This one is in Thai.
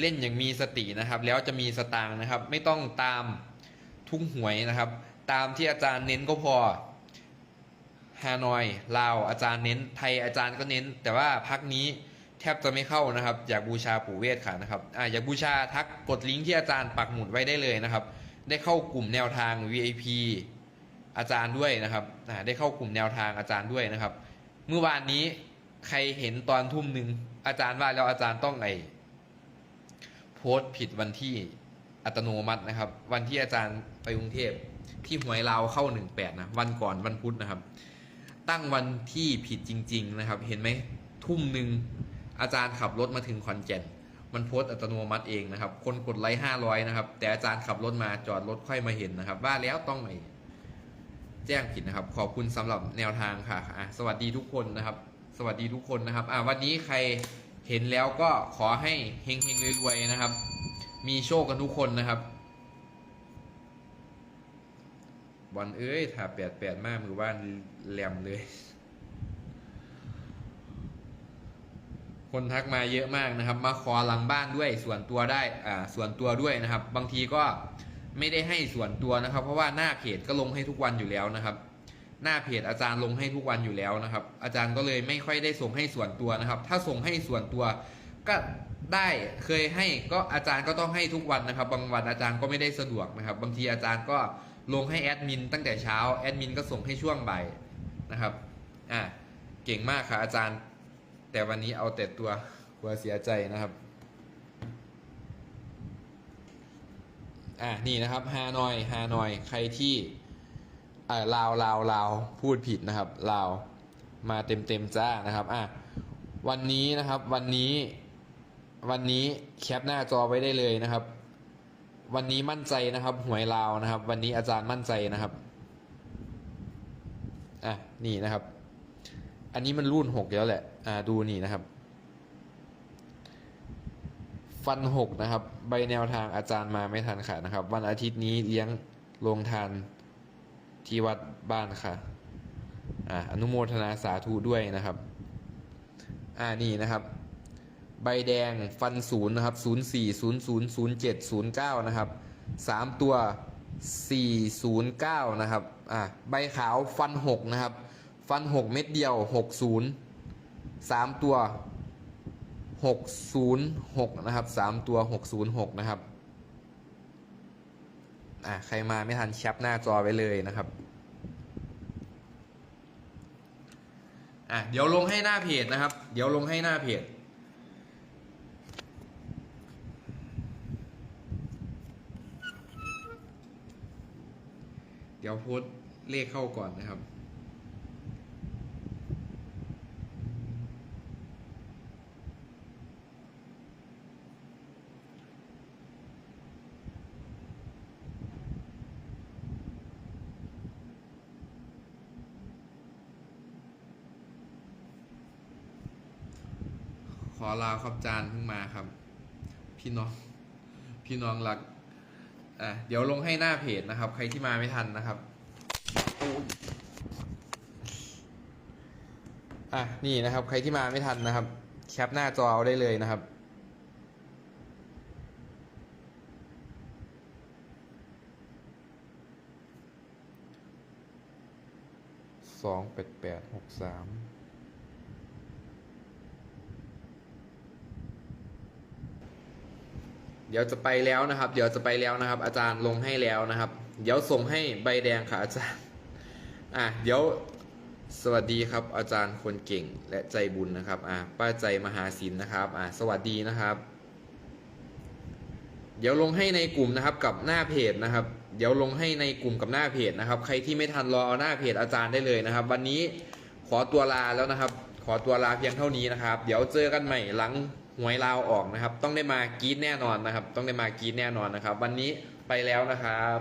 เล่นอย่างมีสตินะครับ แล้วจะมีสตางค์นะครับ ไม่ต้องตามทุ่งหวยนะครับ ตามที่อาจารย์เน้นก็พอฮานอยลาวอาจารย์เน้น ไทยอาจารย์ก็เน้น แต่ว่าพักนี้แทบจะไม่เข้านะครับ อยากบูชาปู่เวทค่ะนะครับอ่าอยากบูชาทักกดลิงก์ที่อาจารย์ปักหมุดไว้ได้เลยนะครับ ได้เข้ากลุ่มแนวทาง VIP อาจารย์ด้วยนะครับอ่าได้เข้ากลุ่มแนวทางอาจารย์ด้วยนะครับ เมื่อวานนี้ใครเห็นตอนทุ่มหนึ่งอาจารย์ว่าแล้วอาจารย์ต้องไอ พสต์ผิดวันที่อัตโนมัตินะครับ วันที่อาจารย์ไปกรุงเทพที่หวยลาวเข้าหนึ่งแปดนะ วันก่อนวันพุธนะครับ ตั้งวันที่ผิดจริง ๆ นะครับ เห็นไหมทุ่มหนึ่งอาจารย์ขับรถมาถึงขอนแก่น มันโพสต์อัตโนมัติเองนะครับ คนกดไลค์ห้าร้อยนะครับ แต่อาจารย์ขับรถมาจอดรถค่อยมาเห็นนะครับ ว่าแล้วต้องไอแจ้งผิดนะครับ ขอบคุณสำหรับแนวทางค่ะอะ สวัสดีทุกคนนะครับ สวัสดีทุกคนนะครับ อะวันนี้ใคร เห็นแล้วก็ขอให้เฮงเฮงๆรวยๆนะครับ มีโชคกันทุกคนนะครับบอลเอ้ยถ้าแปดแปดมากมือว่านแหลมเลย คนทักมาเยอะมากนะครับ มาขอหลังบ้านด้วยส่วนตัวได้อ่าส่วนตัวด้วยนะครับ บางทีก็ไม่ได้ให้ส่วนตัวนะครับ เพราะว่าหน้าเพจก็ลงให้ทุกวันอยู่แล้วนะครับ หน้าเพจอาจารย์ลงให้ทุกวันอยู่แล้วนะครับ อาจารย์ก็เลยไม่ค่อยได้ส่งให้ส่วนตัวนะครับ ถ้าส่งให้ส่วนตัวก็ได้เคยให้ก็อาจารย์ก็ต้องให้ทุกวันนะครับ บางวันอาจารย์ก็ไม่ได้สะดวกนะครับ บางทีอาจารย์ก็ลงให้แอดมินตั้งแต่เช้าแอดมินก็ส่งให้ช่วงบ่ายนะครับอ่าเก่งมากค่ะอาจารย์ แต่วันนี้เอาแต่ตัวกลัวเสียใจนะครับอะนี่นะครับฮานอยฮานอยใครที่ อ่าลาวลาวลาวพูดผิดนะครับลาวมาเต็มเต็มจ้านะครับอะวันนี้นะครับวันนี้วันนี้แคปหน้าจอไว้ได้เลยนะครับ วันนี้มั่นใจนะครับ หวยลาวนะครับ วันนี้อาจารย์มั่นใจนะครับอะนี่นะครับ อันนี้มันรุ่นหกแล้วแหละ อ่าดูนี่นะครับ ฟันหกนะครับ ใบแนวทางอาจารย์มาไม่ทันค่ะนะครับ วันอาทิตย์นี้เลี้ยงโรงทาน ที่วัดบ้านค่ะอ่าอนุโมทนาสาธุด้วยนะครับอ่านี่นะครับ ใบแดงฟันศูนย์นะครับศูนย์สี่ศูนย์ศูนย์ศูนย์เจ็ดศูนย์เก้านะครับสามตัวสี่ศูนย์เก้านะครับอ่าใบขาวฟันหกนะครับ ฟันหกเม็ดเดียวหกศูนย์สามตัวหกศูนย์หกนะครับสามตัวหกศูนย์หกนะครับอ่าใครมาไม่ทันแคปหน้าจอไว้เลยนะครับ อะเดี๋ยวลงให้หน้าเพจนะครับ เดี๋ยวลงให้หน้าเพจเดี๋ยวโพสเลขเข้าก่อนนะครับ ข อลาครับจานเพิ่งมาครับ พี่น้อง พี่น้องรักอะเดี๋ยวลงให้หน้าเพจนะครับ ใครที่มาไม่ทันนะครับอะนี่นะครับ ใครที่มาไม่ทันนะครับ แคปหน้าจอเอาได้เลยนะครับสองแปดแปดหกสาม เดี๋ยวจะไปแล้วนะครับ เดี๋ยวจะไปแล้วนะครับ อาจารย์ลงให้แล้วนะครับ เดี๋ยวส่งให้ใบแดงค่ะอาจารย์ อะเดี๋ยวสวัสดีครับ อาจารย์คนเก่งและใจบุญนะครับ อะป้าใจมหาศิลป์นะครับ อะสวัสดีนะครับ เดี๋ยวลงให้ในกลุ่มนะครับกับหน้าเพจนะครับ เดี๋ยวลงให้ในกลุ่มกับหน้าเพจนะครับ ใครที่ไม่ทันรอเอาหน้าเพจอาจารย์ได้เลยนะครับ วันนี้ขอตัวลาแล้วนะครับ ขอตัวลาเพียงเท่านี้นะครับ เดี๋ยวเจอกันใหม่หลัง หวยลาวออกนะครับ ต้องได้มากรีดแน่นอนนะครับ ต้องได้มากรีดแน่นอนนะครับ วันนี้ไปแล้วนะครับ